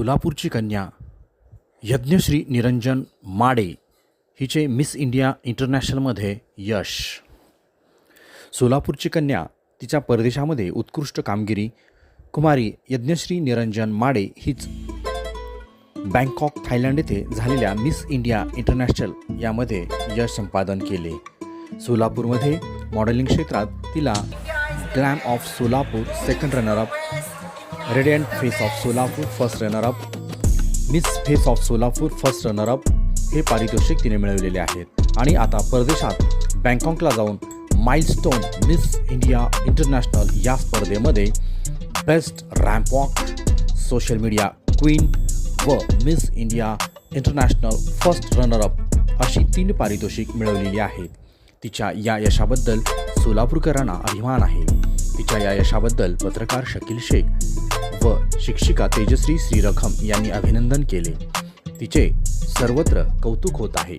सोलापूरची कन्या यज्ञश्री निरंजन माडे हिचे मिस इंडिया इंटरनॅशनलमध्ये यश. सोलापूरची कन्या तिच्या परदेशामध्ये उत्कृष्ट कामगिरी कुमारी यज्ञश्री निरंजन माडे हीच बँकॉक थायलंड येथे झालेल्या मिस इंडिया इंटरनॅशनल यामध्ये यश संपादन केले. सोलापूरमध्ये मॉडेलिंग क्षेत्रात तिला glam of Solapur second runner up radiant face of Solapur first runner up miss face of Solapur first runner up हे पारितोषिक तिने मिळवलेले आहेत. आणि आता परदेशात बँकॉकला जाऊन माइलस्टोन मिस इंडिया इंटरनॅशनल या स्पर्धेमध्ये best ramp walk social media queen व miss India international first runner up अशी तीन पारितोषिक मिळवलेली आहेत. तिच्या या यशाबद्दल सोलापूरकरांना अभिमान आहे. तिच्या या यशाबद्दल पत्रकार शकील शेख व शिक्षिका तेजश्री श्रीरखम यांनी अभिनंदन केले तिचे सर्वत्र कौतुक होत आहे